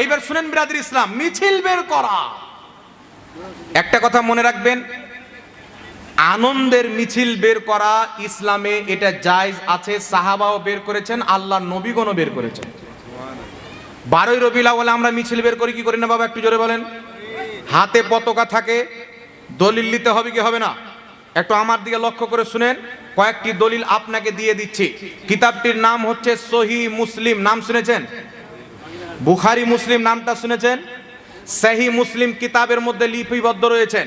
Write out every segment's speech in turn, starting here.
এইবার শুনেন বিরাদির ইসলাম, মিছিল বের করা। একটা কথা মনে রাখবেন, আনন্দের মিছিল বের করা ইসলামে এটা জায়জ আছে, সাহাবাও বের করেছেন আল্লাহ নবীগণও বের করেছেন। বারোই রবিলা বলে আমরা মিছিল বের করি, কি করি না বাবা, একটু জোরে বলেন? হাতে পতাকা থাকে, দলিল নিতে হবে কি হবে না? একটু আমার দিকে লক্ষ্য করে শুনেন, কয়েকটি দলিল আপনাকে দিয়ে দিচ্ছি। কিতাবটির নাম হচ্ছে সহি মুসলিম, নাম শুনেছেন? বুখারি মুসলিম নামটা শুনেছেন? সেহি মুসলিম কিতাবের মধ্যে লিপিবদ্ধ রয়েছেন।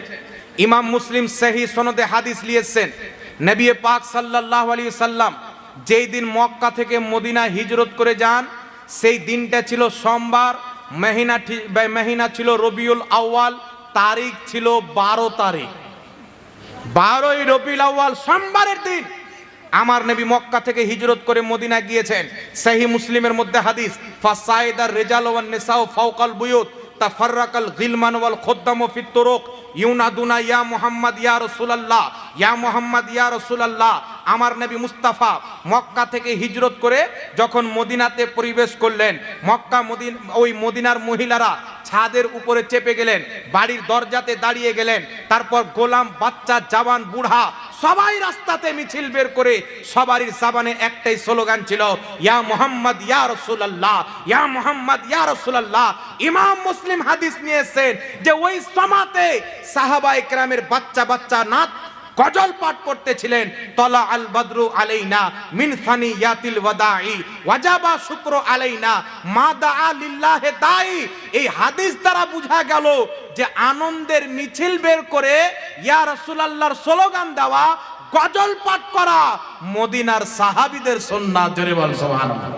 ইমাম মুসলিম সেহি সনদে হাদিস লিয়েছেন। নবী পাক সাল্লাল্লাহু আলাইহি সাল্লাম যেই দিন মক্কা থেকে মদিনা হিজরত করে যান, সেই দিনটা ছিল সোমবার, মেহিনা মেহিনা ছিল রবিউল আউয়াল, তারিখ ছিল বারো তারিখ। বারোই রবিউল আউয়াল সোমবারের দিন। আমার নবী মক্কা থেকে হিজরত করে মদিনা গিয়েছেন। সহি মুসলিমের মধ্যে হাদিস ফাসাইদার রেজাল ওয়ান নিসাও ফাওকাল বুয়ুত, তাফাররাকাল গিলমান ওয়াল খুদ্দাম ফিত তুরুক, ইউনাদুনা ইয়া মুহাম্মদ ইয়া রাসূলুল্লাহ, ইয়া মুহাম্মদ ইয়া রাসূলুল্লাহ, আমার নবী মুস্তাফা মক্কা থেকে হিজরত করে যখন মদিনাতে পরিবেশ করলেন, মক্কা মদিন, ওই মদিনার মহিলারা ছাদের উপরে চেপে গেলেন, বাড়ির দরজাতে দাঁড়িয়ে গেলেন, তারপর গোলাম, বাচ্চা, জওয়ান, বুড়া সবাই রাস্তাতে মিছিল বের করে সবারই সাবানে একটাই স্লোগান ছিল, ইয়া মোহাম্মদ, ইয়া রাসূলুল্লাহ, ইয়া মোহাম্মদ, ইয়া রাসূলুল্লাহ। ইমাম মুসলিম হাদিস নিয়েছেন যে ওই সমাতে সাহাবা ইকরামের বাচ্চা বাচ্চা নাত গজল পাঠ করতেছিলেন, তলা আল বদরু আলাইনা মিন ফানি ইয়াতিল ওয়াদাই, ওয়াজাবা শুক্র আলাইনা মা দা লিল্লাহে দাই। এই হাদিস দ্বারা বোঝা গেল যে আনন্দের মিছিল বের করে ইয়া রাসূলুল্লাহর স্লোগান দেওয়া, গজল পাঠ করা মদিনার সাহাবীদের সুন্নাত জোরে বল, সুবহানাল্লাহ।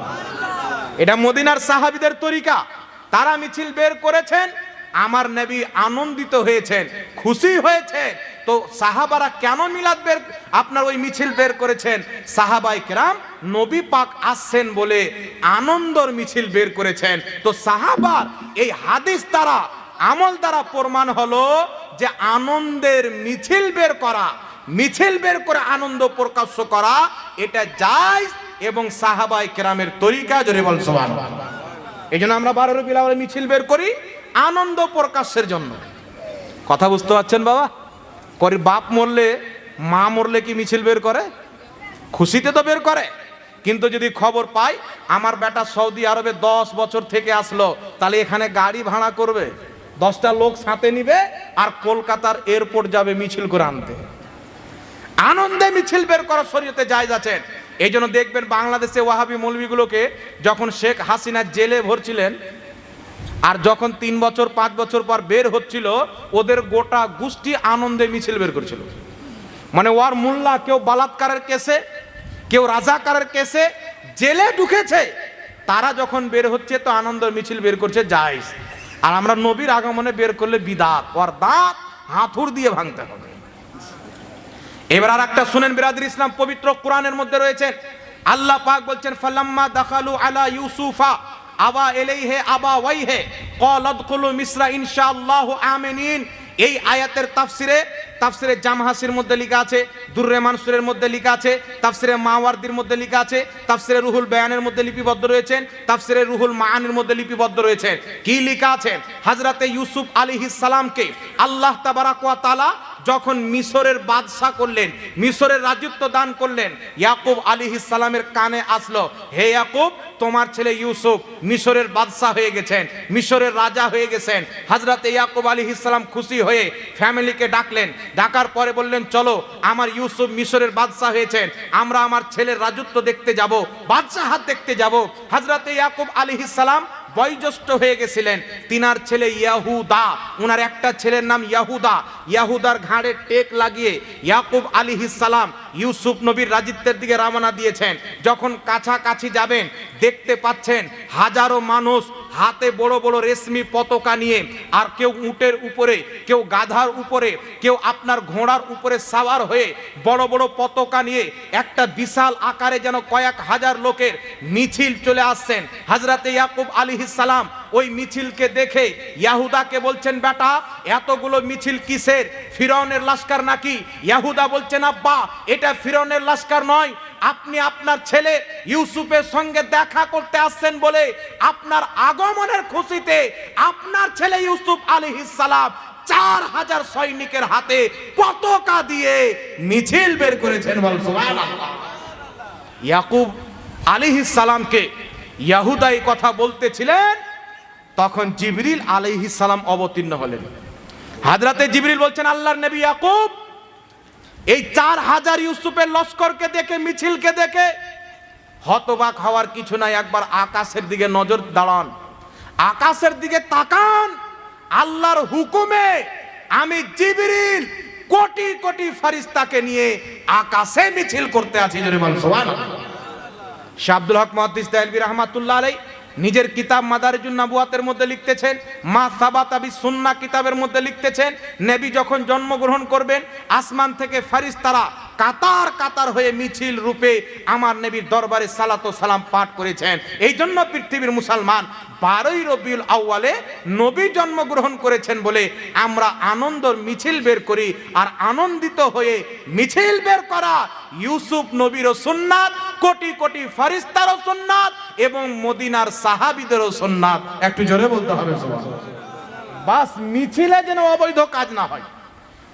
এটা মদিনার সাহাবীদের তরিকা। তারা মিছিল বের করেছেন, আমার নবী আনন্দিত হয়েছেন, খুশি হয়েছে তো সাহাবারা কেন মিলাদ বের, আপনার ওই মিছিল বের করেছেন? সাহাবাই কেরাম নবী পাক আসছেন বলে আনন্দর মিছিল বের করেছেন। তো সাহাবার এই হাদিস দ্বারা, আমল দ্বারা প্রমাণ হলো যে আনন্দের মিছিল বের করা, মিছিল বের করে আনন্দ প্রকাশ্য করা, এটা যায় এবং সাহাবাই কেরামের তরিকা জোরে বল এই জন্য আমরা বারো আউয়ালে মিছিল বের করি আনন্দ প্রকাশের জন্য। কথা বুঝতে পারছেন বাবা? করি, বাপ মরলে, মা মরলে কি মিছিল বের করে? খুশিতে তো বের করে। কিন্তু যদি খবর পাই, আমার বেটা সৌদি আরবে দশ বছর থেকে আসলো, তাহলে এখানে গাড়ি ভাড়া করবে, দশটা লোক সাথে নিবে, আর কলকাতার এয়ারপোর্ট যাবে মিছিল করে আনতে। আনন্দে মিছিল বের করার শরীয়তে জায়জ আছেন। এই জন্য দেখবেন বাংলাদেশে ওয়াহাবি মৌলবিগুলোকে যখন শেখ হাসিনা জেলে ভরছিলেন আর যখন তিন বছর, পাঁচ বছর পর বের হচ্ছিল, ওদের গোটা গোষ্ঠী আনন্দে মিছিল বের করছিল। মানে ওর মোল্লা কেউ বালাৎকারের কেসে, কেউ রাজাকারের কেসে জেলে ঢুকেছে, তারা যখন বের হচ্ছে তো আনন্দের মিছিল বের করছে জায়জ আর আমরা নবীর আগমনে বের করলে বিদাত ওর দাঁত হাতুর দিয়ে ভাঙতে হবে। এবার আর একটা শুনেন বিরাদির ইসলাম, পবিত্র কোরআনের মধ্যে রয়েছেন আল্লাহ পাক বলছেন, ফালাম্মা দাখালু আলা ইউসুফা। আবা এলাইহে, আবা ওয়াইহে। ক্বাল আদখুলু মিসরা ইনশাআল্লাহু আমিনিন। এই আয়াতের তাফসিরে তাফসিরে জামহাসির মধ্যে লেখা আছে, দুর্রে মানসুরের মধ্যে লেখা আছে, তাফসিরে মাওয়ার্দির মধ্যে লেখা আছে, তাফসিরে রুহুল বয়ানের মধ্যে লিপিবদ্ধ রয়েছেন, তাফসিরে রুহুল মাআনের মধ্যে লিপিবদ্ধ রয়েছেন। কি লেখা আছে? হযরতে ইউসুফ আলাইহিস সালামকে আল্লাহ তাবারাক ওয়া তাআলা যখন মিশরের বাদশাহ করলেন, মিশরের রাজত্ব দান করলেন, ইয়াকুব আলী সালামের কানে আসলো, হে ইয়াকুব, তোমার ছেলে ইউসুফ মিশরের বাদশাহ হয়ে গেছেন, মিশরের রাজা হয়ে গেছেন। হাজরাতে ইয়াকুব আলী ইসলাম খুশি হয়ে ফ্যামিলিকে ডাকলেন। ডাকার পরে বললেন, চলো, আমার ইউসুফ মিশরের বাদশাহ হয়েছেন, আমরা আমার ছেলের রাজত্ব দেখতে যাব বাদশাহ হাত দেখতে যাব। হাজরাতে ইয়াকুব আলী সালাম বয়োজ্যেষ্ঠ হয়ে গেছিলেন। তিনার ছেলে ইয়াহুদা। ওনার একটা ছেলের নাম ইয়াহুদা। ইয়াহুদার ঘাড়ে টেক লাগিয়ে ইয়াকুব আলী সালাম ইউসুফ নবীর রাজিত্বের দিকে রওনা দিয়েছেন। যখন কাছাকাছি যাবেন, দেখতে পাচ্ছেন হাজারো মানুষ হাতে বড় বড় রেশমি পতাকা নিয়ে আর কেউ উটের উপরে, কেউ গাধার উপরে, কেউ আপনার ঘোড়ার উপরে সাওয়ার হয়ে বড় বড় পতাকা নিয়ে একটা বিশাল আকারে যেন কয়েক হাজার লোকের মিছিল চলে আসছেন। হাজরাতে ইয়াকুব আলী সালাম ওই মিছিলকে দেখে ইয়াহুদাকে বলছেন, বেটা, এতগুলো মিছিল কিসের? ফিরনের লাস্কার নাকি? ইয়াহুদা বলছেন, আব্বা, এটা ফিরনের লাস্কার নয় আপনি আপনার ছেলে ইউসুফের সঙ্গে দেখা করতে আসছেন বলে আপনার আগমনের খুশিতে আপনার ছেলে ইউসুফ আলাইহিস সালাম চার হাজার সৈনিকের হাতে পতাকা দিয়ে মিছিল বের করেছেন ইয়াকুব আলিহিস সালামকে ইয়াহুদা এই কথা বলতেছিলেন, তখন জিবরিল আলিহিস সালাম অবতীর্ণ হলেন। হাজরাতে জিবরিল বলছেন, আল্লাহর নবী ইয়াকুব এই চার হাজার ইউসুফের লস্করকে দেখে, মিছিলকে দেখে হতবাক হওয়ার কিছু নাই। একবার আকাশের দিকে নজর দাঁড়ান। আকাশের দিকে তাকান। আল্লাহর হুকুমে আমি জিবরিল কোটি কোটি ফারিস্তাকে নিয়ে আকাশে মিছিল করতে আছি। জোরে বল সুবহানাল্লাহ। শাহ আব্দুল হক মহাদিস দাইলবি রহমাতুল্লাহ আলাই নিজের কিতাব মাদারিজুন নাবুয়াতের মধ্যে লিখতেছেন, মা সাবাত আবি সুন্না কিতাবের মধ্যে লিখতেছেন, নেবি যখন জন্মগ্রহণ করবেন, আসমান থেকে ফারিস্তারা কাতার কাতার হয়ে মিছিল রূপে আমার নবীর দরবারে সালাত সালাম পাঠ করেছেন। এই জন্য পৃথিবীর মুসলমান বারোই রবিউল আউয়ালে নবী জন্মগ্রহণ করেছেন বলে আমরা আনন্দর মিছিল বের করি আর আনন্দিত হয়ে মিছিল বের করা ইউসুফ নবীরও সুন্নাত, কোটি কোটি ফারিস্তারও সুন্নাত এবং মদিনার সাহাবিদেরও সুন্নাত। একটু জোরে বলতে হবে বাস মিছিলে যেন অবৈধ কাজ না হয়।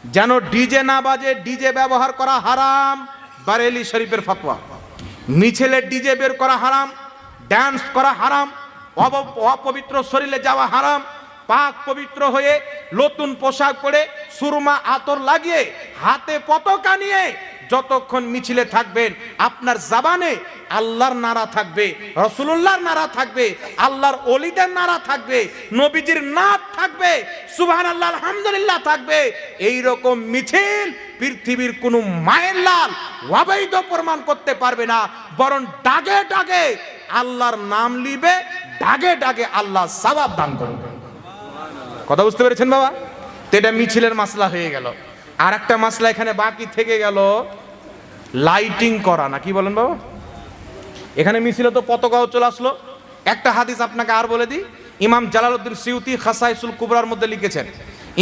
যেন ডিজে না বাজে, ডিজে ব্যবহার করা হারাম। বারেলি শরীফের ফতোয়া। মিছিলে ডিজে বের করা হারাম ড্যান্স করা হারাম অপবিত্র শরীরে যাওয়া হারাম, পাক পবিত্র হয়ে নতুন পোশাক পরে সুরমা আতর লাগিয়ে হাতে পতাকা নিয়ে যতক্ষণ মিছিলে থাকবেন আপনার জাবানে আল্লাহর নারা থাকবে রসুল্লাহর নারা থাকবে, আল্লাহর অলিদের নারা থাকবে, নবীজির নাথ থাকবে সুবহান আল্লাহ আলহামদুলিল্লাহ থাকবে। এই রকম মিছিল পৃথিবীর কোনো মায়ের লাল অবৈধ প্রমাণ করতে পারবে না, বরং ডাগে ডাগে আল্লাহর নাম লিবে ডাগে ডাগে আল্লাহ সবাব দান করবে। কথা বুঝতে পেরেছেন বাবা? তো এটা মিছিলের মাসলা হয়ে গেল। আর একটা মাসলা এখানে বাকি থেকে গেল। লাইটিং করা না, কি বলেন বাবা? এখানে মিছিলে তো পতাকাও চলে আসলো। একটা হাদিস আপনাকে আর বলে দিই। ইমাম জালালউদ্দিন সিউতি খাসাইসুল কুবরার মধ্যে লিখেছেন।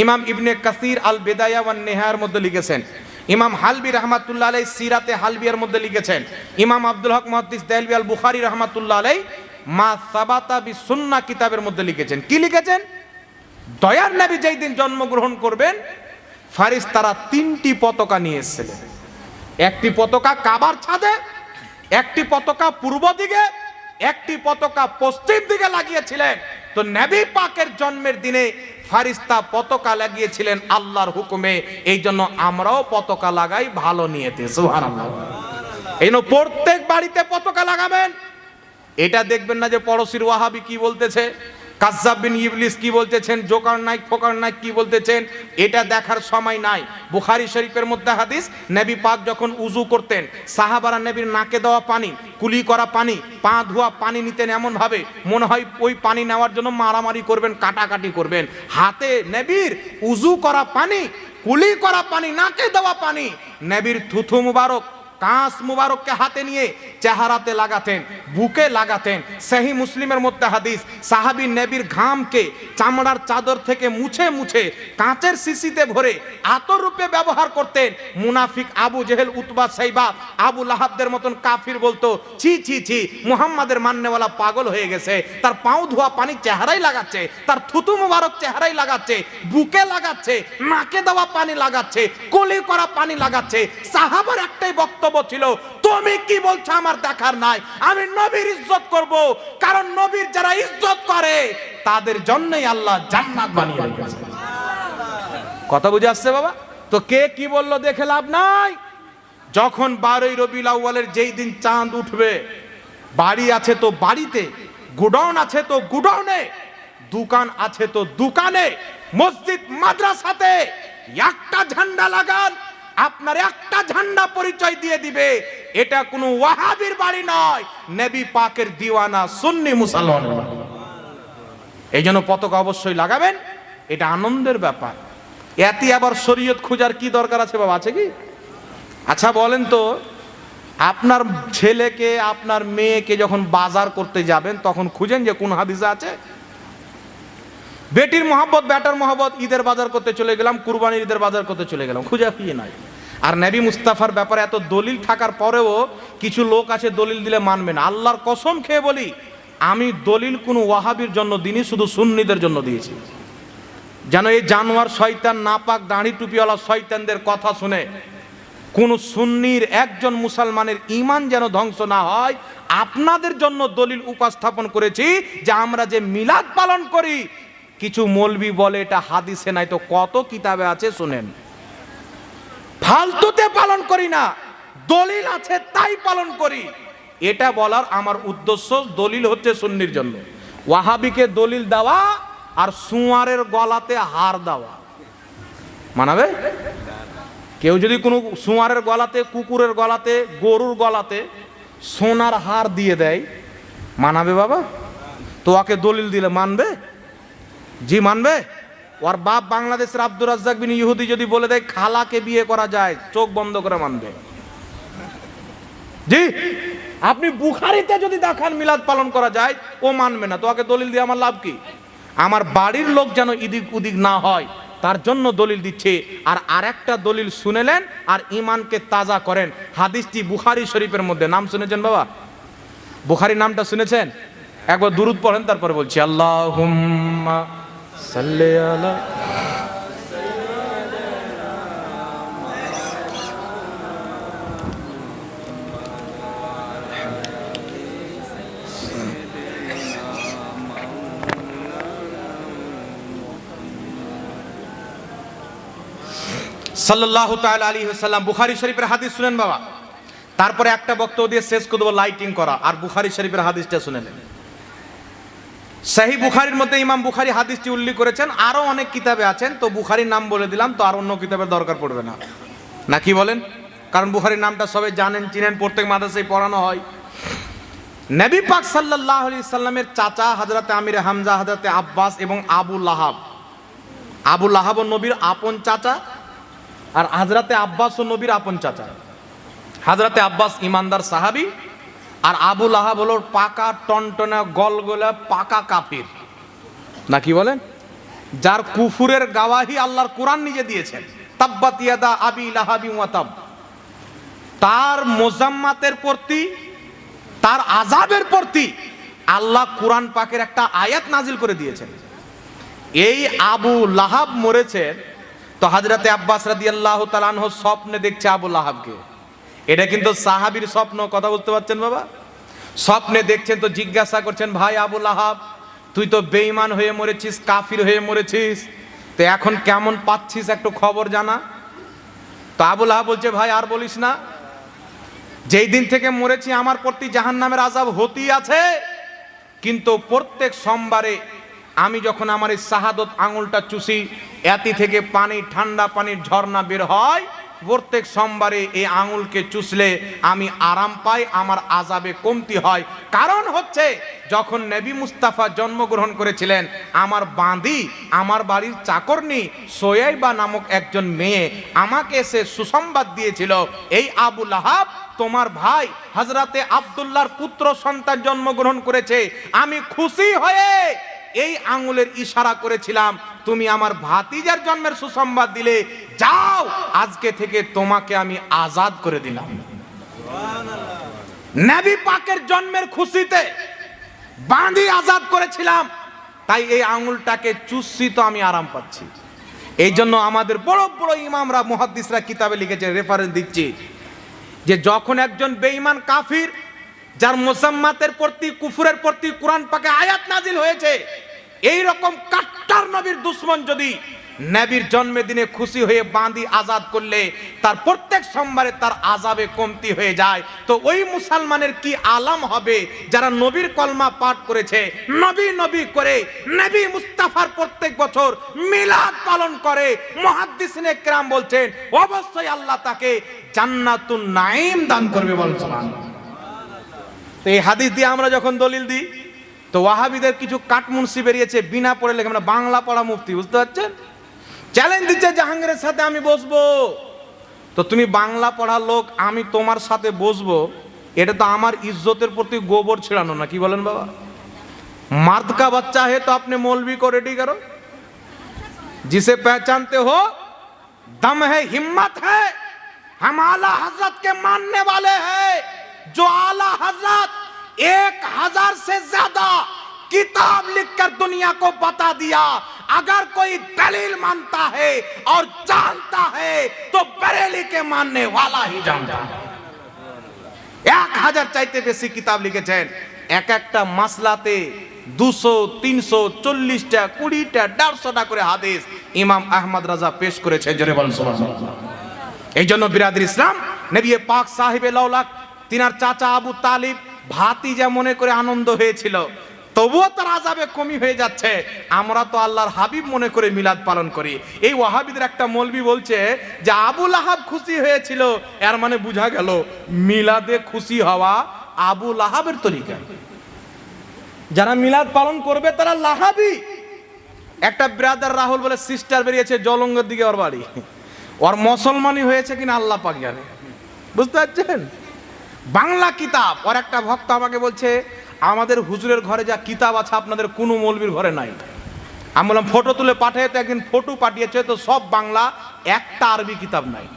ইমাম ইবনে কাসির আল বেদায়া ওয়ান নেহার মধ্যে লিখেছেন। ইমাম হালবি রহমাতুল্লাহ আলাই সিরাতে হালবিয়ার মধ্যে লিখেছেন। ইমাম আব্দুল হক মহাদ্দিস দেলবি আল বুখারি রহমাতুল্লাহ আলাই মা সাবাতা বি সুন্না কিতাবের মধ্যে লিখেছেন। কি লিখেছেন? দয়ার নবী যেই দিন জন্মগ্রহণ করবেন ফারিস তারা তিনটি পতাকা নিয়ে এসেছিলেন। একটি পতাকা কাবার ছাদে, একটি পতাকা পূর্ব দিকে, একটি পতাকা পশ্চিম দিকে লাগিয়েছিলেন। তো নবী পাকের জন্মের দিনে ফারিস্তা পতাকা লাগিয়েছিলেন আল্লাহর হুকুমে। এই জন্য আমরাও পতাকা লাগাই, ভালো নিয়েতে, সুবহানাল্লাহ। এই প্রত্যেক বাড়িতে পতাকা লাগাবেন। এটা দেখবেন না যে পড়শির ওয়াহাবি কি বলতেছে? কাজ্জাব বিন ইবলিস কি বলতেছেন, জোকার নাইক ফোকার নাইক কি বলতেছেন, এটা দেখার সময় নাই। বুখারি শরীফের মধ্যে হাদিস, নবী পাক যখন উজু করতেন, সাহাবারা নবীর নাকে দেওয়া পানি, কুলি করা পানি, পা ধোয়া পানি নিতেন এমন ভাবে মনে হয় ওই পানি নেওয়ার জন্য মারামারি করবেন, কাটাকাটি করবেন। হাতে নবীর উজু করা পানি, কুলি করা পানি, নাকে দেওয়া পানি, নবীর থুথু মুবারক কাঁচ মুবারককে হাতে নিয়ে চেহারাতে লাগাতেন, বুকে লাগাতেন। সেহি মুসলিমের মধ্যে হাদিস, সাহাবি নেবির ঘামকে চামড়ার চাদর থেকে মুছে মুছে কাঁচের শিশিতে ভরে আতর রূপে ব্যবহার করতেন। মুনাফিক আবু জেহেল, উতবা সাইবা, আবু লাহাবদের মতন কাফির বলতো, ছি ছি ছি, মুহাম্মাদের মান্যওয়ালা পাগল হয়ে গেছে। তার পাও ধোয়া পানি চেহারাই লাগাচ্ছে, তার থুতু মুবারক চেহারাই লাগাচ্ছে, বুকে লাগাচ্ছে, নাকে দেওয়া পানি লাগাচ্ছে, কলি করা পানি লাগাচ্ছে। সাহাবার একটাই বক্তব্য ছিল, তুমি কি বলছো আমার দেখার নাই? আমি নবীর ইজ্জত করব। কারণ নবীর যারা ইজ্জত করে, তাদের জন্যই আল্লাহ জান্নাত বানিয়ে রেখেছে। কথা বুঝে আসছে বাবা? তো কে কি বলল দেখে লাভ নাই। যখন বারোই রবি আউ্বালের যেই দিন চাঁদ উঠবে, বাড়ি আছে তো বাড়িতে, গুডাউন আছে তো গুডাউনে, দোকান আছে তো দোকানে, মসজিদ মাদ্রাসাতে একটা ঝান্ডা লাগান আপনার একটা ঝান্ডা পরিচয় দিয়ে দিবে। এটা কোনো ওয়াহাবির বাড়ি নয়। নেবি পাকের দিওয়ানা সুন্নি মুসলমানের বাড়ি। এই জন্য পতাকা অবশ্যই লাগাবেন। এটা আনন্দের ব্যাপার। এতে আবার শরীয়ত খোঁজার কি দরকার আছে বাবা, আছে কি? আচ্ছা বলেন তো, আপনার ছেলেকে, আপনার মেয়েকে যখন বাজার করতে যাবেন, তখন খুঁজেন যে কোন হাদিসে আছে? বেটির মহব্বত ব্যাটার মহব্বত, ঈদের বাজার করতে চলে গেলাম, কুরবানির ঈদের বাজার করতে চলে গেলাম খুঁজে খুঁজে নাই। আর নবী মুস্তাফার ব্যাপারে এত দলিল থাকার পরেও কিছু লোক আছে দলিল দিলে মানবে না। আল্লাহর কসম খেয়ে বলি, আমি দলিল কোনো ওয়াহাবির জন্য দিনই শুধু সুন্নিদের জন্য দিয়েছি। যেন এই জানোয়ার শয়তান, নাপাক, দাঁড়ি টুপিওয়ালা শয়তানদের কথা শুনে কোন সুন্নির একজন মুসলমানের ইমান যেন ধ্বংস না হয়, আপনাদের জন্য দলিল উপস্থাপন করেছি যে আমরা যে মিলাদ পালন করি কিছু মৌলবি বলে এটা হাদিসে নাই, তো কত কিতাবে আছে শুনেন। ফালতুতে পালন করি না, দলিল আছে তাই পালন করি। এটা বলার আমার উদ্দেশ্য, দলিল হচ্ছে সুন্নির জন্য। ওয়াহাবিকে দলিল দেওয়া আর সুয়ারের গলাতে হার দেওয়া। মানাবে? কেউ যদি কোনো সুয়ারের গলাতে, কুকুরের গলাতে, গরুর গলাতে সোনার হার দিয়ে দেয়, মানাবে বাবা? তো ওকে দলিল দিলে মানবে? জি, মানবে? ওর বাপ বাংলাদেশের আব্দুর রাজ্জাক বিন ইহুদি যদি বলে দেয়, খালাকে বিয়ে করা যায়, চোখ বন্ধ করে মানবে। জি? আপনি বুখারিতে যদি দেখান মিলাদ পালন করা যায়, ও মানবে না। তো ওকে দলিল দিয়ে আমার লাভ কি? আমার বাড়ির লোক যেন ইদিক উদিক না হয়, তার জন্য দলিল দিচ্ছে। আর আরেকটা দলিল শুনেলেন আর ইমানকে তাজা করেন। হাদিসটি বুখারি শরীফের মধ্যে। নাম শুনেছেন বাবা? বুখারি নামটা শুনেছেন? একবার দুরুদ পড়েন, তারপরে বলছি আল্লাহ সাল্লি আলা সাল্লাহ তাল আলী সাল্লাম বুখারি শরীফের হাদিস শুনেন বাবা। তারপরে একটা বক্তব্য দিয়ে শেষ করে দেবো লাইটিং করা। আর বুখারি শরীফের হাদিসটা শুনে নেন। সাহি বুখারির মধ্যে ইমাম বুখারি হাদিসটি উল্লেখ করেছেন আরও অনেক কিতাবে আছেন, তো বুখারির নাম বলে দিলাম, তো আর অন্য কিতাবের দরকার পড়বে না। না কি বলেন? কারণ বুখারির নামটা সবাই জানেন, চিনেন, প্রত্যেক মাদ্রাসায় পড়ানো হয়। নবী পাক সাল্লাহ সাল্লামের চাচা হাজরাতে আমির হামজা হাজরাতে আব্বাস এবং আবু লাহাব। আবু লাহাব ও নবীর আপন চাচা আর হাজরাতে আব্বাস ও নবীর আপন চাচা। হাজরাতে আব্বাস ইমানদার সাহাবি আর আবু লাহাব হলো পাকা টনটনা গলগলা পাকা কাপির না কি বলেন? যার কুফুরের গাওয়াহি আল্লাহর কোরআন নিজে দিয়েছেন। তাব্বাত ইয়াদা আবি লাহাবি ওয়াতাব তার মোজাম্মাতের প্রতি, তার আজাবের প্রতি আল্লাহ কোরআন পাকের একটা আয়াত নাজিল করে দিয়েছেন। এই আবু লাহাব মরেছেন তো হাজরাতে আব্বাস রাদি আল্লাহ তালানহ স্বপ্নে দেখছে আবু লাহাবকে। এটা কিন্তু সাহাবির স্বপ্ন, কথা বুঝতে পারছেন বাবা? স্বপ্নে দেখছেন তো জিজ্ঞাসা করছেন, ভাই আবুল লাহাব তুই তো বেঈমান হয়ে মরেছিস, কাফির হয়ে মরেছিস, তো এখন কেমন পাচ্ছিস একটু খবর জানা? তো আবুল লাহাব বলছে, ভাই আর বলিস না, যেই দিন থেকে মরেছি আমার প্রতি জাহান নামের আজাব হতেই আছে, কিন্তু প্রত্যেক সোমবারে আমি যখন আমার এই শাহাদত আঙুলটা চুষি, এতি থেকে পানি, ঠান্ডা পানির ঝর্ণা বের হয় প্রত্যেক সোমবারে এই আঙুলকে চুষলে আমি আরাম পাই, আমার আজাবে কমতি হয়। কারণ হচ্ছে, যখন নবী মুস্তাফা জন্মগ্রহণ করেছিলেন, আমার বাঁধি, আমার বাড়ির চাকরনি সোয়াইবা নামক একজন মেয়ে আমাকে এসে সুসংবাদ দিয়েছিল, এই আবু লাহাব, তোমার ভাই হাজরাতে আবদুল্লাহর পুত্র সন্তান জন্মগ্রহণ করেছে, আমি খুশি হয়ে এই আঙুলের ইশারা করেছিলাম। তুমি আমার ভাতিজার জন্মের সুসংবাদ দিলে যাও, আজকে থেকে তোমাকে আমি আজাদ করে দিলাম। নবী পাকের জন্মের খুশিতে বাঁধি আজাদ করেছিলাম, তাই এই আঙুলটাকে চুষছি তো আমি আরাম পাচ্ছি। এই জন্য আমাদের বড় বড় ইমামরা, মুহাদ্দিসরা কিতাবে লিখেছে রেফারেন্স দিচ্ছি, যে যখন একজন বেঈমান কাফির, যার মোসাম্মাতের প্রতি, কুফুরের প্রতি কোরআন পাকে আয়াত নাজিল হয়েছে এই রকম কাট্টার নবীর দুশ্মন যদি নবীর জন্মদিনে খুশি হয়ে বাঁধি আজাদ করলে তার প্রত্যেক সোমবারে তার আজাবে কমতি হয়ে যায়। তো ওই মুসলমানের কি আলাম হবে যারা নবীর কলমা পাঠ করেছে? নবী নবী করে নবী মুস্তাফার প্রত্যেক বছর মিলাদ পালন করে। মহাদ্দিসিনে কেরাম বলছেন, অবশ্যই আল্লাহ তাকে জান্নাতুন নাইম দান করবে বলছেন তো এই হাদিস দিয়ে আমরা যখন দলিল দিই, তো ওয়াহাবিদের কিছু কাটমুন্সি বেরিয়েছে, বিনা পড়ে লেখে আমরা বাংলা পড়া মুফতি, বুঝতে পারছেন? চ্যালেঞ্জ দিচ্ছে জাহাঙ্গীরের সাথে আমি বসবো তো তুমি বাংলা পড়া লোক আমি তোমার সাথে বসবো এটা তো আমার ইজ্জতের প্রতি গোবর ছিড়ানো না কি বলেন বাবা मर्द का बच्चा है तो अपने मौलवी को रेडी करो जिसे पहचानते हो दम है हिम्मत है हम आला हजरत के मानने वाले हैं जो आला हजरत एक हजार से ज्यादा किताब लिखकर दुनिया को बता दिया अगर कोई दलील मानता है और जानता है तो बरेली के मानने वाला ही जानता है এক হাজার চাইতে বেশি কিতাব লিখেছেন এক একটা মাসলাতে দুশো তিনশো চল্লিশটা কুড়িটা দেড়শোটা করে হাদিস ইমাম আহমদ রাজা পেশ করেছেন জোরে বলেন সুবহানাল্লাহ। এই জন্য বিরাদির ইসলাম নবী পাক সাহেবে লাউলাক তিনার চাচা আবু তালিব ভাতিজা মনে করে আনন্দ হয়েছিল তবুও তার আজাবে কমি হয়ে যাচ্ছে। আমরা তো আল্লাহর হাবিব মনে করে মিলাদ পালন করি। এই ওয়াহাবিদের একটা মলবি বলছে যে আবুল আহাব খুশি হয়েছিল, এর মানে বোঝা গেল মিলাদে খুশি হওয়া আবু লাহাবের তরিকা। যারা মিলাদ পালন করবে, তারা লাহাবি। একটা ব্রাদার রাহুল বলে, সিস্টার বেরিয়েছে জলঙ্গের দিকে ওর বাড়ি। ওর মুসলমানই হয়েছে কিনা আল্লাহ পাক জানে। বুঝতে পারছেন? বাংলা কিতাব, ওর একটা ভক্ত আমাকে বলছে আমাদের হুজুরের ঘরে যা কিতাব আছে আপনাদের কোনো মৌলবীর ঘরে নাই। আমি বললাম, ফটো তুলে পাঠিয়ে তো একদিন ফটো পাঠিয়েছে, তো সব বাংলা, একটা আরবি কিতাব নাই।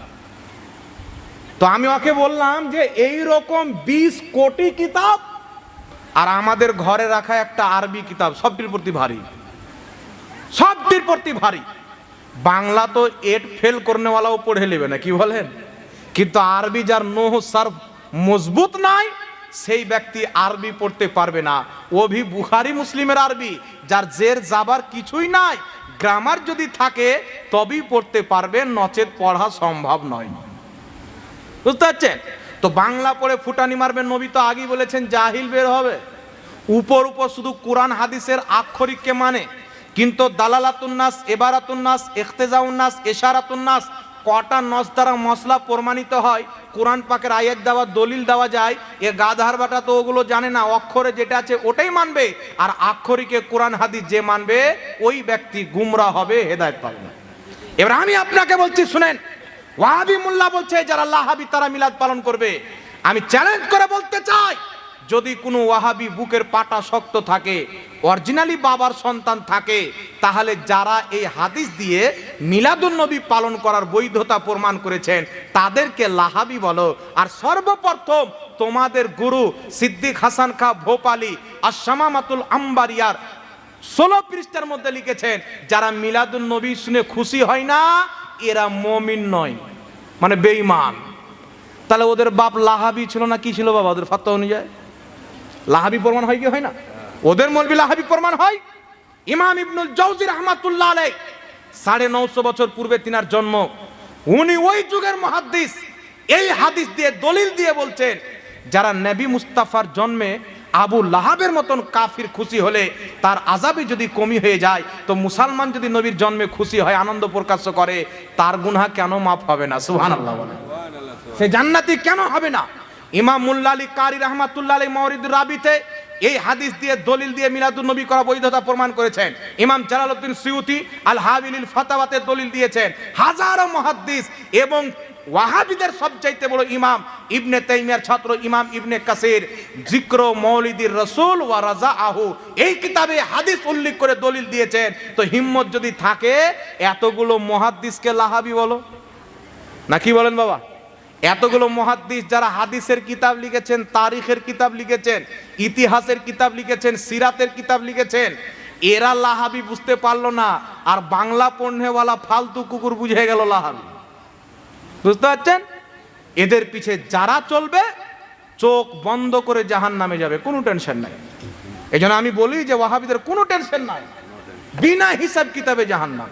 তো আমি ওকে বললাম যে এই রকম বিশ কোটি কিতাব আর আমাদের ঘরে রাখা একটা আরবি কিতাব, সবটির প্রতি ভারী। সবটির প্রতি ভারী। বাংলা তো এট ফেল করনেওয়ালাও পড়ে নেবে না, কি বলেন? কিন্তু আরবি যার নোহ সার্ভ মজবুত নাই সেই ব্যক্তি আরবি পড়তে পারবে না। অভি ভি বুখারি, মুসলিমের আরবি। যার জের যাবার কিছুই নাই, গ্রামার যদি থাকে, তবেই পড়তে পারবে, নচেত পড়া সম্ভব নয়। বুঝতে পারছেন? তো বাংলা পড়ে ফুটানি মারবেন নবী তো আগেই বলেছেন, জাহিল বের হবে। উপর উপর শুধু কোরআন হাদিসের আক্ষরিককে মানে। কিন্তু দালালাতুন্নাস এবারাতুন্নাস ইখতেজাউন্নাস এশারাতুন্নাস কটা নস দ্বারা মশলা প্রমাণিত হয়? কোরআন পাকের আয়াত দেওয়া, দলিল দেওয়া যায়। এ গাধার বাটা তো ওগুলো জানে না, অক্ষরে যেটা আছে ওটাই মানবে। আর আক্ষরিকে কোরআন, হাদিস যে মানবে, ওই ব্যক্তি গুমরা হবে, হেদায়ত পাবে না। এবার আমি আপনাকে বলছি, শুনেন। ওয়াহাবি মোল্লা বলছে, যারা লাহাবি তারা মিলাদ পালন করবে। আমি চ্যালেঞ্জ করে বলতে চাই যদি কোনো ওয়াহাবি বুকের পাটা শক্ত থাকে, অরিজিনালি বাবার সন্তান থাকে, তাহলে যারা এই হাদিস দিয়ে মিলাদুন নবী পালন করার বৈধতা প্রমাণ করেছেন, তাদেরকে লাহাবি বলো। আর সর্বপ্রথম তোমাদের গুরু সিদ্দিক হাসান খা ভোপালি আর শামামাতুল আম্বারিয়ার ষোলো পৃষ্ঠার মধ্যে লিখেছেন, যারা মিলাদুন নবী শুনে খুশি হয় না, এরা মমিন নয় মানে বেঈমান। তাহলে ওদের বাপ লাহাবি ছিল না, কি ছিল বাবা? ওদের ফাত্তা অনুযায়ী? লাহাবি প্রমাণ হয় কি হয় না? ওদের মলবি লাহাবি প্রমাণ হয়। ইমাম ইবনুল জৌজি রহমাতুল্লাহ আলাই সাড়ে নশো বছর পূর্বে তিনার জন্ম। উনি ওই যুগের মহাদ্দিস। এই হাদিস দিয়ে দলিল দিয়ে বলছেন, যারা নবী মুস্তাফার জন্মে আবু লাহাবের মতন কাফির খুশি হলে তার আজাবি যদি কমি হয়ে যায়, তো মুসলমান যদি নবীর জন্মে খুশি হয়, আনন্দ প্রকাশ করে, তার গুনহা কেন মাফ হবে না? সুহান আল্লাহ বলে সে জান্নাতি কেন হবে না? ইমাম মুল্লা আলী কারি রহমাতুল্লাহ মৌরিদ রাবিতে এই হাদিস দিয়ে দলিল দিয়ে মিলাদুল নবী করা বৈধতা প্রমাণ করেছেন। ইমাম জালালউদ্দিন সিউতি আল হাবিলিল ফাতাওয়াতে দলিল দিয়েছেন, হাজারো মহাদ্দিস এবং ওয়াহাবিদের সবচাইতে বড় ইমাম ইবনে তাইমিয়ার ছাত্র ইমাম ইবনে কাসির জিক্র মৌলিদির রসুল ওয়া রাজা আহু এই কিতাবে হাদিস উল্লেখ করে দলিল দিয়েছেন, তো হিম্মত যদি থাকে, এতগুলো মহাদ্দিসকে লাহাবি বলো। না কি বলেন বাবা? এতগুলো মহাদ্দিস যারা হাদিসের কিতাব লিখেছেন, তারিখের কিতাব লিখেছেন, ইতিহাসের কিতাব লিখেছেন, সিরাতের কিতাব লিখেছেন, এরা লাহাবি বুঝতে পারল না, আর বাংলা পণ্যেওয়ালা ফালতু কুকুর বুঝে গেল লাহাবি। বুঝতে পারছেন? এদের পিছে যারা চলবে, চোখ বন্ধ করে জাহান নামে যাবে, কোনো টেনশন নাই। এই জন্য আমি বলি যে ওয়াহাবিদের কোনো টেনশন নাই। বিনা হিসাব কিতাবে জাহান নাম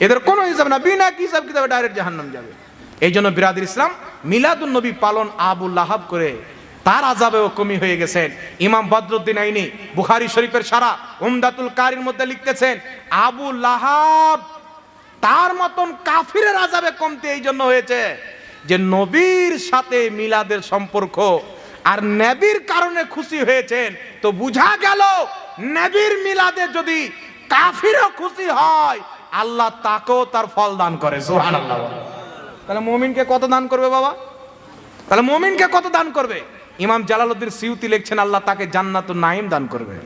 এদের কোনো হিসাব না, বিনা হিসাব কিতাবে ডাইরেক্ট জাহান্নাম যাবে। এই জন্য বিরাদির ইসলাম মিলাদুল নবী পালন আবু লাহাব করে তার আজাবেও কমি হয়ে গেছেন। ইমাম বদরুদ্দিন আইনি বুখারি শরীফের সারা উমদাতুল কারির মধ্যে লিখতেছেন, আবু লাহাব তার মতন কাফিরের আজাবে কমতে এই জন্য হয়েছে যে নবীর সাথে মিলাদের সম্পর্ক আর নেবির কারণে খুশি হয়েছেন। তো বুঝা গেল নেবির মিলাদে যদি কাফিরও খুশি হয়, আল্লাহ তাকেও তার ফল দান করে, সুবহানাল্লাহ তাহলে মমিনকে কত দান করবে বাবা? তাহলে মমিনকে কত দান করবে? ইমাম জালালউদ্দিন সিউতি লিখছেন, আল্লাহ তাকে জান্নাত নাইম দান করবে।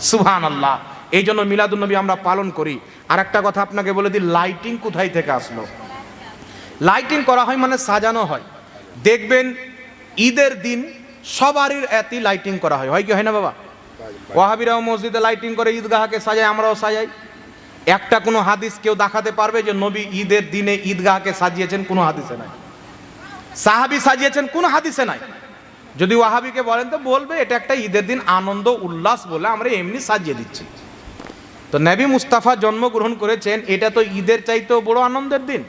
সুহান আল্লাহ এই জন্য মিলাদুন্নবী আমরা পালন করি। আর একটা কথা আপনাকে বলে দিই, লাইটিং কোথায় থেকে আসলো? লাইটিং করা হয় মানে সাজানো হয়। দেখবেন ঈদের দিন সবারই এতই লাইটিং করা হয়। হয় কি হয় না বাবা? ওয়াহাবিরাও মসজিদে লাইটিং করে ঈদগাহকে সাজাই আমরাও সাজাই। একটা কোনো হাদিস কেউ দেখাতে পারবে যে নবী ঈদের দিনে ঈদগাহকে সাজিয়েছেন? কোনো হাদিসে নাই। সাহাবি সাজিয়েছেন? কোন হাদিসে নাই। যদি ওয়াহাবিকে বলেন তো বলবে, এটা একটা ঈদের দিন আনন্দ, উল্লাস বলে আমরা এমনি সাজিয়ে দিচ্ছি। তো নবী মুস্তাফা জন্মগ্রহণ করেছেন, এটা তো ঈদের চাইতেও বড় আনন্দের দিন।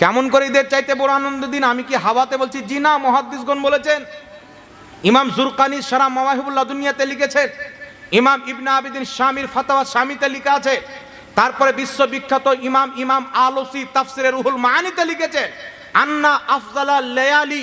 কেমন করে ঈদের চাইতে বড় আনন্দের দিন? আমি কি হাওয়াতে বলছি? জি না, মহাদ্দিসগণ বলেছেন, ইমাম জুরকানি সারা মাওয়াহিবুল্লাহ দুনিয়াতে লিখেছেন ইমাম ইবনা আবিদিন স্বামীর ফাতাওয়া স্বামীতে লেখা আছে। তারপরে বিশ্ববিখ্যাত ইমাম ইমাম আলোসি তাফসিরের রুহুল মাহানিতে লিখেছেন আন্না আফজালা লেয়ালি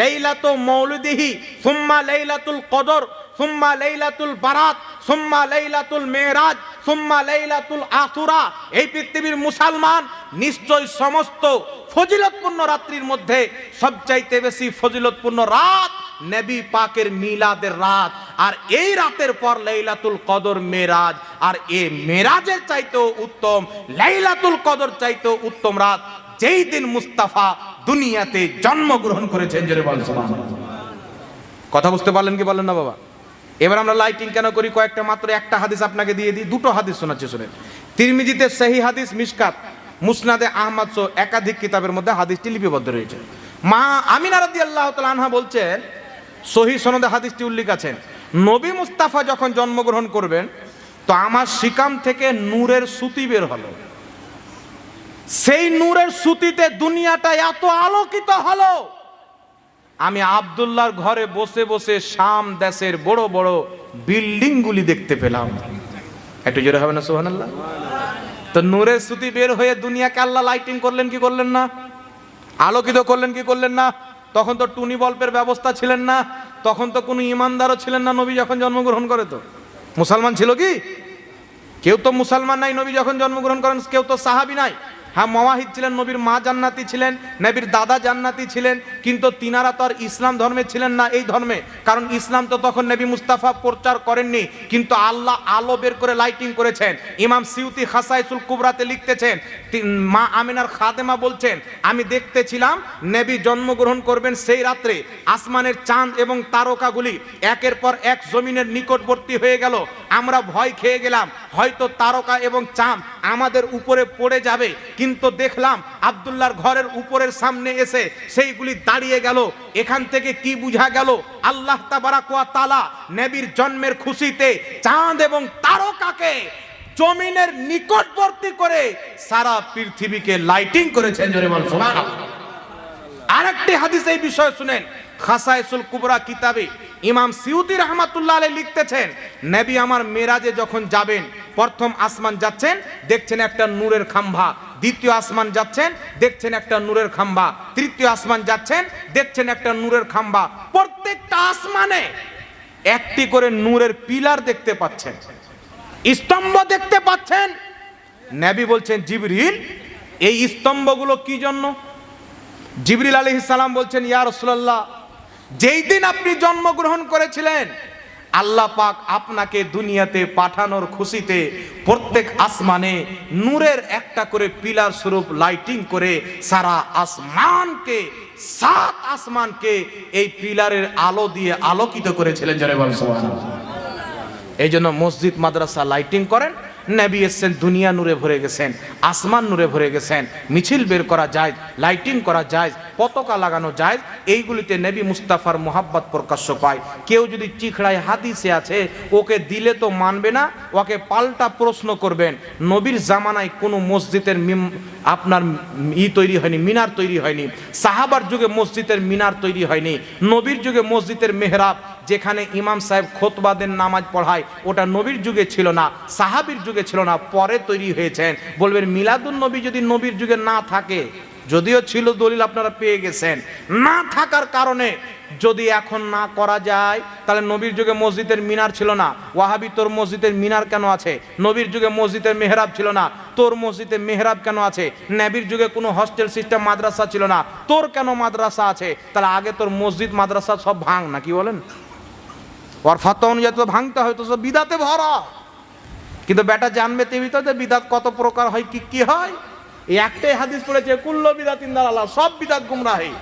লাইলাতু মৌলুদিহি সুম্মা লাইলাতুল কদর, সুম্মা লাইলাতুল বারাত, সুম্মা লাইলাতুল মেরাজ, সুম্মা লাইলাতুল আশুরা। এই পৃথিবীর মুসলমান নিশ্চয় সমস্ত ফজিলতপূর্ণ রাত্রির মধ্যে সবচাইতে বেশি ফজিলতপূর্ণ রাত নবী পাকের মিলাদের রাত। আর এই রাতের পর লাইলাতুল কদর মেরাজ। আর এ মেরাজের চাইতেও উত্তম, লাইলাতুল কদর চাইতেও উত্তম রাত। যেই দিন মুস্তাফা দুনিয়াতে জন্মগ্রহণ করেছেন, জোরে বল কথা বুঝতে পারলেন কি বলেন না, বাবা? এবার আমরা লাইটিং কেন করি? কয়েকটা মাত্র, একটা হাদিস আপনাকে দিয়ে দিই, দুটো হাদিস শোনাচ্ছি, শুনেন। তিরমিজিতে সেই হাদিস মিসকাত মুসনাদে আহমদ সো একাধিক কিতাবের মধ্যে হাদিসটি লিপিবদ্ধ রয়েছে। মা আমিনা রাদি আল্লাহ আনহা বলছেন সহি সনদে হাদিসটি উল্লেখ আছেন নবী মুস্তাফা যখন জন্মগ্রহণ করবেন, তো আমার শিকাম থেকে নূরের সুতি বের হলো। সেই নূরের সুতিতে দুনিয়াটা এত আলোকিত হলো। আমি আবদুল্লাহর ঘরে বসে বসে শাম দেশের বড় বড় বিল্ডিংগুলি দেখতে পেলাম। একটু জোরে হবে না সোহানাল্লাহ তো নূরের সুতি বের হয়ে দুনিয়াকে আল্লাহ লাইটিং করলেন কি করলেন না? আলোকিত করলেন কি করলেন না? তখন তো টুনি বল্পের ব্যবস্থা ছিলেন না, তখন তো কোনো ইমানদারও ছিলেন না নবী যখন জন্মগ্রহণ করে তো। মুসলমান ছিল কি? কেউ তো মুসলমান নাই, নবী যখন জন্মগ্রহণ করেন, কেউ তো সাহাবি নাই। হ্যাঁ মওয়াহিদ ছিলেন, নবীর মা জান্নাতি ছিলেন, নবীর দাদা জান্নাতি ছিলেন, কিন্তু তিনারা তো আর ইসলাম ধর্মে ছিলেন না এই ধর্মে। কারণ ইসলাম তো তখন নবী মুস্তাফা প্রচার করেননি, কিন্তু আল্লাহ আলো বের করে লাইটিং করেছেন। ইমাম সিউতি খাসাইসুল কুবরাতে লিখতেছেন মা আমিনার খাদেমা বলছেন, আমি দেখতেছিলাম নবী জন্মগ্রহণ করবেন সেই রাত্রে, আসমানের চাঁদ এবং তারকাগুলি একের পর এক জমিনের নিকটবর্তী হয়ে গেল। আমরা ভয় খেয়ে গেলাম, হয়তো তারকা এবং চাঁদ আমাদের উপরে পড়ে যাবে। কিন্তু দেখলাম আবদুল্লাহর ঘরের উপরের সামনে এসে সেইগুলি দাঁড়িয়ে গেল। এখান থেকে কি বুঝা গেল? আল্লাহ তাবারাকুয়া তালা নেবির জন্মের খুশিতে চাঁদ এবং তারকাকে জমিনের নিকটবর্তী করে সারা পৃথিবীকে লাইটিং করেছেন আরেকটি হাদিস এই বিষয়ে শুনেন। খাসাইসুল কুবরা কিতাবে ইমাম সিউতি রহমাতুল্লাহ আলাই লিখতেছেন, নবী আমার মেরাজে যখন যাবেন, প্রথম আসমান যাচ্ছেন, দেখছেন একটা নূরের খাম্ভা দ্বিতীয় আসমান যাচ্ছেন, দেখছেন একটা নূরের খাম্বা। তৃতীয় আসমান যাচ্ছেন, দেখছেন একটা নূরের খাম্বা। প্রত্যেকটা আসমানে একটি করে নূরের পিলার দেখতে পাচ্ছেন। স্তম্ভ দেখতে পাচ্ছেন। নবী বলছেন, জিবরিল, এই স্তম্ভগুলো কি জন্য? জিবরিল আলী সালাম বলছেন, ইয়া রসুল্লাহ যেই দিন আপনি জন্মগ্রহণ করেছিলেন, আল্লাহ পাক আপনাকে দুনিয়াতে পাঠানোর খুশিতে প্রত্যেক আসমানে নূরের একটা করে পিলার স্বরূপ লাইটিং করে সারা আসমানকে, সাত আসমানকে এই পিলারের আলো দিয়ে আলোকিত করেছিলেন এই জন্য মসজিদ, মাদ্রাসা লাইটিং করেন, নবী এসছেন, দুনিয়া নূরে ভরে গেছেন, আসমান নূরে ভরে গেছেন, মিছিল বের করা যায় লাইটিং করা যায় পতাকা লাগানো যায়, এইগুলিতে নেবী মুস্তাফার মোহাব্বত প্রকাশ্য পায়। কেউ যদি চিখড়ায় হাদিসে আছে, ওকে দিলে তো মানবে না, ওকে পাল্টা প্রশ্ন করবেন। নবীর জামানায় কোনো মসজিদের আপনার ই তৈরি হয়নি, মিনার তৈরি হয়নি, সাহাবার যুগে মসজিদের মিনার তৈরি হয়নি, নবীর যুগে মসজিদের মেহরাব, যেখানে ইমাম সাহেব খোতবাদের নামাজ পড়ায়, ওটা নবীর যুগে ছিল না, সাহাবির যুগে ছিল না, পরে তৈরি হয়েছেন। বলবেন মিলাদুল নবী যদি নবীর যুগে না থাকে যদিও ছিল দলিল আপনারা পেয়ে গেছেন। না থাকার কারণে যদি এখন না করা যায়, তাহলে নবীর যুগে মসজিদের মিনার ছিল না। ওয়াহাবি, তোর মসজিদের মিনার কেন আছে? নবীর যুগে মসজিদের মেহরাব ছিল না। তোর মসজিদে মেহরাব কেন আছে? নবীর যুগে কোনো হস্টেল সিস্টেম মাদ্রাসা ছিল না। তোর কেন মাদ্রাসা আছে? তাহলে আগে তোর মসজিদ, মাদ্রাসা সব ভাঙ না কি বলেন? ওর ফাত্তা অনুযায়ী তো ভাঙতে হয়, তো সব বিদাতে ভরা। কিন্তু বেটা জানবে তেমনি তো যে বিদাত কত প্রকার হয়, কি কি হয়? এই একটাই হাদিস পড়েছে কুল্ল বিদাতিন দালালা, সব বিদাত গুমরাহি।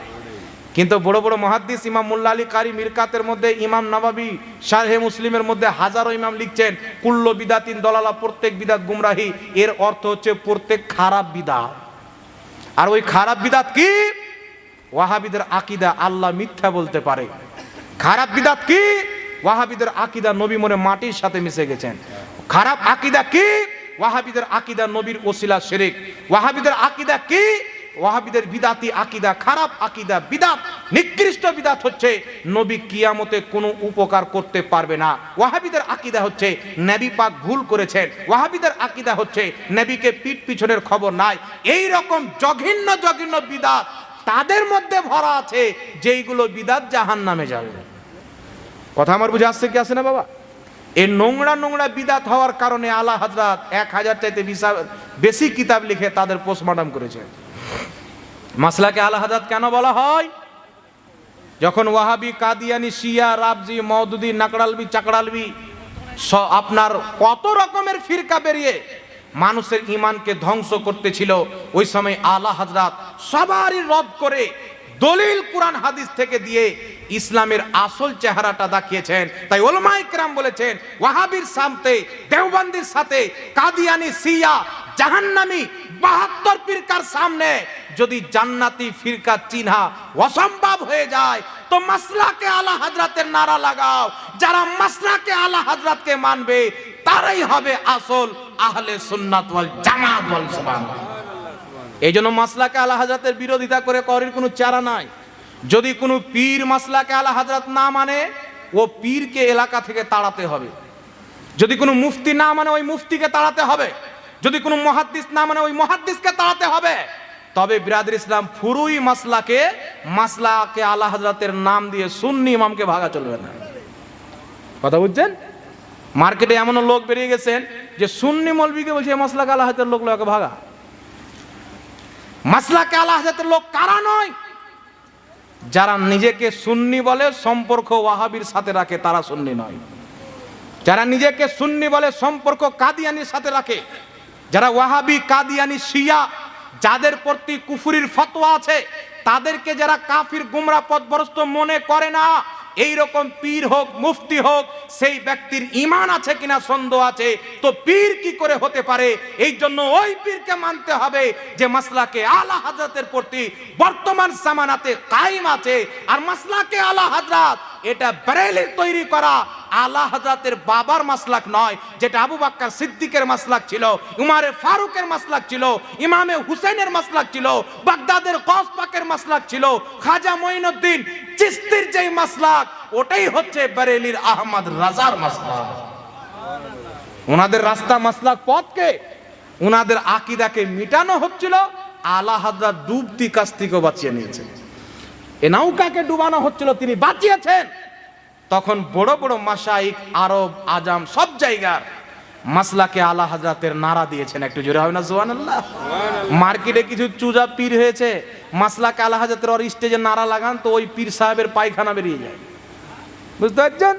কিন্তু বড় বড় মহাদ্দিস ইমাম মুল্লা আলী কারি মিরকাতের মধ্যে, ইমাম নবাবী শাহে মুসলিমের মধ্যে হাজারো ইমাম লিখছেন, কুল্ল বিদাতিন দলালা প্রত্যেক বিদাত গুমরাহি, এর অর্থ হচ্ছে প্রত্যেক খারাপ বিদাত। আর ওই খারাপ বিদাত কি? ওয়াহাবিদের আকিদা আল্লাহ মিথ্যা বলতে পারে। খারাপ বিদাত কি? ওয়াহাবিদের আকিদা নবী মনে মাটির সাথে মিশে গেছেন। খারাপ আকিদা কি? ওয়াহাবিদের আকিদা নবীর ওসিলা শেরেক। ওয়াহাবিদের আকিদা কি? ওয়াহাবিদের বিদাতি আকিদা খারাপ, আকিদা বিদাত, নিকৃষ্ট বিদাত হচ্ছে নবী কিয়ামতে কোনো উপকার করতে পারবে না। ওয়াহাবিদের আকিদা হচ্ছে নবী পাক ভুল করেছেন। ওয়াহাবিদের আকিদা হচ্ছে নবীকে পিঠ পিছনের খবর নাই। এই রকম জঘিন্য জঘিন্য বিদাত তাদের মধ্যে ভরা আছে, যেইগুলো বিদাত জাহান নামে যাবে। কথা আমার বুঝে আসছে কি আসে না বাবা? এই নোংরা নোংরা বিদাত হওয়ার কারণে আলা হাজরাত এক হাজার চাইতে বিশা- কিতাব লিখে তাদের পোস্টমর্টম করেছে। মাসলাকে আলা হাজরাত কেন বলা হয়? যখন ওয়াহাবি, কাদিয়ানি, শিয়া, রাবজি, মওদুদি, নাকড়ালবি, চাকড়ালবি আপনার কত রকমের ফিরকা বেরিয়ে মানুষের ইমানকে ধ্বংস করতেছিল, ওই সময় আলা হাজরাত সবারই রদ করে দলিল কোরআন হাদিস থেকে দিয়ে ইসলামের আসল চেহারাটা দেখিয়েছেন। তাই ওলমাই কেরাম বলেছেন, ওয়াহাবির সামতে, দেওবন্দির সাথে, কাদিয়ানি সিয়া, জাহান্নামি বাহাত্তর ফিরকার সামনে যদি জান্নাতি ফিরকা চিহ্না অসম্ভব হয়ে যায়, তো মাসলাকে আলা হাজরাতের নারা লাগাও। যারা মাসলাকে আলা হাজরাতকে মানবে, তারাই হবে আসল আহলে সুন্নাত ওয়াল জামাত ওয়াল সুবহানাল্লাহ। এই জন্য মাসলাকে আলা হাজরাতের বিরোধিতা করে করির কোনো চারা নাই। যদি কোনো পীর মাসলাকে আলা হাজরাত না মানে ও পীরকে এলাকা থেকে তাড়াতে হবে। যদি কোনো মুফতি না মানে ওই মুফতিকে তাড়াতে হবে। যদি কোনো মহাদ্দিস না মানে ওই মহাদ্দিসকে তাড়াতে হবে। তবে বিরাদের ইসলাম ফুরুই মাসলাকে মাসলাকে আলা হাজরাতের নাম দিয়ে সুন্নি ইমামকে ভাগা চলবে না। কথা বুঝছেন? মার্কেটে এমন লোক বেরিয়ে গেছেন যে সুন্নি মলবিকে বলছে, "এ মাসলাকে আলা হাজরাতের লোক লোকে ভাগা। মাসলাকে আলা হাজরাতের লোক কারা নয়? যারা নিজেকে সুন্নি বলে সম্পর্ক ওয়াহাবির সাথে রাখে, তারা সুন্নি নয়। যারা নিজেকে সুন্নি বলে সম্পর্ক কাদিয়ানির সাথে রাখে, যারা ওয়াহাবি, কাদিয়ানি, শিয়া, যাদের প্রতি কুফুরির ফতোয়া আছে, তাদেরকে যারা কাফির, গুমরা পথভ্রষ্ট মনে করে না এই রকম পীর হোক, মুফতি হোক, সেই ব্যক্তির ইমান আছে কিনা সন্দেহ আছে? তো পীর কি করে হতে পারে? এই জন্য ওই পীরকে মানতে হবে যে মাসলাকে আলা হাজরাতের প্রতি বর্তমান সামানাতে কায়েম আছে। আর মাসলাকে আলা হাজরাত এটা বেরেলির তৈরি করা আলা হাজরাতের বাবার মাসলাক নয়, যেটা আবু বাক্কার সিদ্দিকের মাসলাক ছিল, উমারে ফারুকের মাসলাক ছিল, ইমামে হুসেনের মাসলাক ছিল, বাগদাদের কস পাকের মাসলাক ছিল, খাজা মঈনুদ্দিন চিস্তির যেই মাসলাক, ওটাই হচ্ছে বেরেলির আহমদ রাজার মাসলাক। ওনাদের রাস্তা মাসলাক পথকে ওনাদের আকিদাকে মিটানো হচ্ছিল আলা হাজরাত ডুবতি কাছ থেকেও বাঁচিয়ে নিয়েছে। এ নৌকাকে ডুবানো হচ্ছিল তিনি বাঁচিয়েছেন। তখন বড় বড় মাসাইক আরব আজাম সব জায়গার মাসলাকে আলা হাজরাতের নারা দিয়েছেন। একটু জোরে হয় না জোয়ান আল্লাহ মার্কেটে কিছু চুজা পীর হয়েছে মাসলাকে আলা হাজরাতের ওর স্টেজে নারা লাগান তো ওই পীর সাহেবের পায়খানা বেরিয়ে যায়। বুঝতে পারছেন?